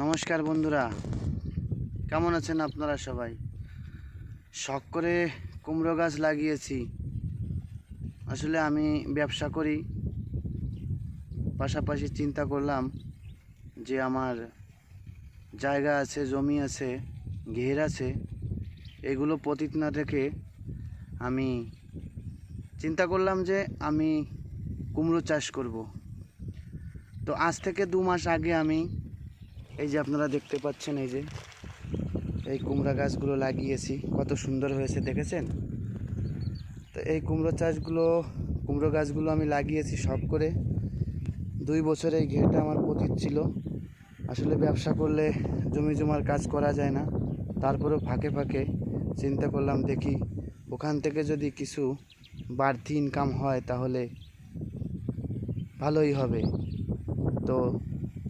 নমস্কার বন্ধুরা। কেমন আছেন আপনারা সবাই? শখ করে কুমড়ো গাছ লাগিয়েছি। আসলে আমি ব্যবসা করি। পাশাপাশি চিন্তা করলাম যে আমার জায়গা আছে, জমি আছে, ঘের আছে, এগুলো পতিত না রেখে আমি চিন্তা করলাম যে আমি কুমড়ো চাষ করব। তো আজ থেকে দু মাস আগে আমি এই যে আপনারা দেখতে পাচ্ছেন, এই যে এই কুমড়া গাছগুলো লাগিয়েছি। কত সুন্দর হয়েছে, দেখেছেন? তো এই কুমড়ো চাষগুলো, কুমড়ো গাছগুলো আমি লাগিয়েছি সব করে। দুই বছর এই ঘেরটা আমার পতিত ছিল। আসলে ব্যবসা করলে জমি জমার কাজ করা যায় না। তারপরেও ফাঁকে ফাঁকে চিন্তা করলাম, দেখি ওখান থেকে যদি কিছু বাড়তি ইনকাম হয় তাহলে ভালোই হবে। তো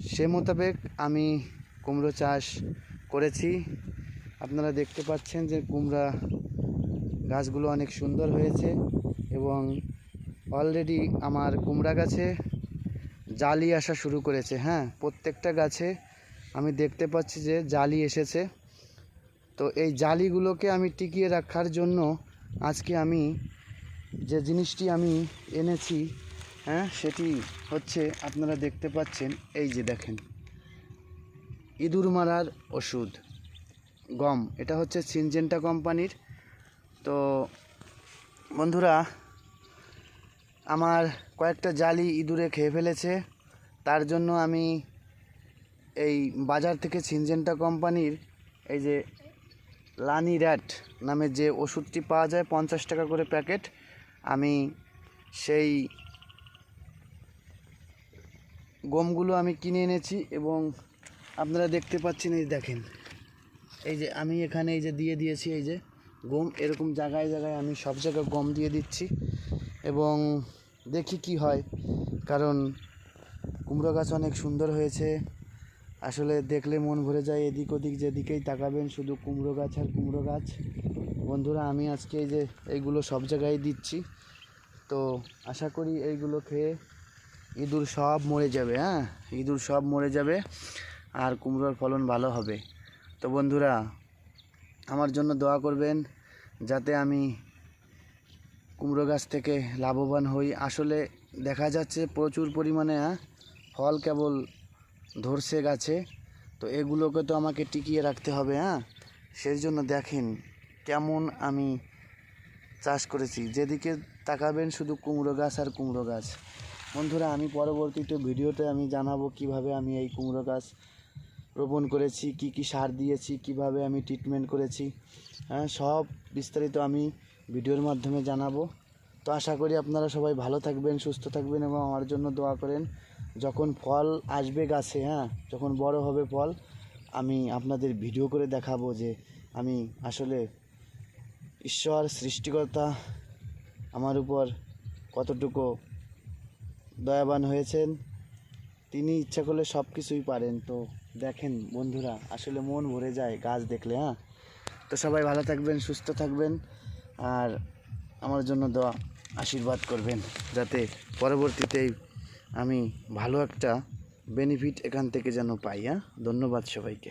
সে মোতাবেক আমি কুমড়ো চাষ করেছি। আপনারা দেখতে পাচ্ছেন যে কুমড়া গাছগুলো অনেক সুন্দর হয়েছে এবং অলরেডি আমার কুমড়া গাছে জালি আসা শুরু করেছে। হ্যাঁ প্রত্যেকটা গাছে আমি দেখতে পাচ্ছি যে জালি এসেছে। তো এই জালিগুলোকে আমি টিকিয়ে রাখার জন্য আজকে আমি যে জিনিসটি আমি এনেছি হ্যাঁ সেটি হচ্ছে আপনারা দেখতে পাচ্ছেন, এই যে দেখেন। ইঁদুর মারার ওষুধ, গম, এটা হচ্ছে সিনজেন্টা কোম্পানির। তো বন্ধুরা, আমার কয়েকটা জালি ইঁদুরে খেয়ে ফেলেছে, তার জন্য আমি এই বাজার থেকে সিনজেন্টা কোম্পানির এই যে লানি র্যাট নামে যে ওষুধটি পাওয়া যায়, পঞ্চাশ টাকা করে প্যাকেট, আমি সেই গমগুলো আমি কিনে এনেছি এবং আপনারা দেখতে পাচ্ছেন, এই দেখেন। এই যে আমি এখানে এই যে দিয়ে দিয়েছি, এই যে গম, এরকম জায়গায় জায়গায় আমি সব জায়গায় গম দিয়ে দিচ্ছি। এবং দেখি কি হয়, কারণ কুমড়ো গাছ অনেক সুন্দর হয়েছে। আসলে দেখলে মন ভরে যায়, এদিক ওদিক যেদিকেই তাকাবেন, শুধু কুমড়ো গাছ আর কুমড়ো গাছ। বন্ধুরা, আমি আজকে এই যে এইগুলো সব জায়গায় দিচ্ছি। তো আশা করি এইগুলো খেয়ে ইঁদুর সব মরে যাবে হ্যাঁ? ইঁদুর সব মরে যাবে আর কুমড়োর ফলন ভালো হবে। তো বন্ধুরা আমার জন্য দোয়া করবেন যাতে আমি কুমড়ো গাছ থেকে লাভবান হই। আসলে দেখা যাচ্ছে প্রচুর পরিমাণে হ্যাঁ, ফল কেবল ধরছে গাছে। তো এগুলোকে তো আমাকে টিকিয়ে রাখতে হবে হ্যাঁ? সেই জন্য দেখেন কেমন আমি চাষ করেছি। যেদিকে তাকাবেন শুধু কুমড়ো গাছ আর কুমড়ো গাছ। বন্ধুরা, আমি পরবর্তীতে ভিডিওতে আমি জানাব কীভাবে আমি এই কুমড়ো গাছ রোপণ করেছি, কি কি সার দিয়েছি, কীভাবে আমি ট্রিটমেন্ট করেছি। হ্যাঁ সব বিস্তারিত আমি ভিডিওর মাধ্যমে জানাব। তো আশা করি আপনারা সবাই ভালো থাকবেন, সুস্থ থাকবেন এবং আমার জন্য দোয়া করেন, যখন ফল আসবে গাছে হ্যাঁ যখন বড় হবে ফল, আমি আপনাদের ভিডিও করে দেখাবো যে আমি আসলে ঈশ্বর সৃষ্টিকর্তা আমার উপর কতটুকু দয়াবান হয়েছেন। তিনি ইচ্ছা করলে সব কিছুই পারেন। তো দেখেন বন্ধুরা, আসলে মন ভরে যায় গাছ দেখলে হ্যাঁ? তো সবাই ভালো থাকবেন, সুস্থ থাকবেন। আর আমার জন্য দোয়া, আশীর্বাদ করবেন, যাতে পরবর্তীতেই আমি ভালো একটা বেনিফিট এখান থেকে যেন পাই হ্যাঁ? ধন্যবাদ সবাইকে।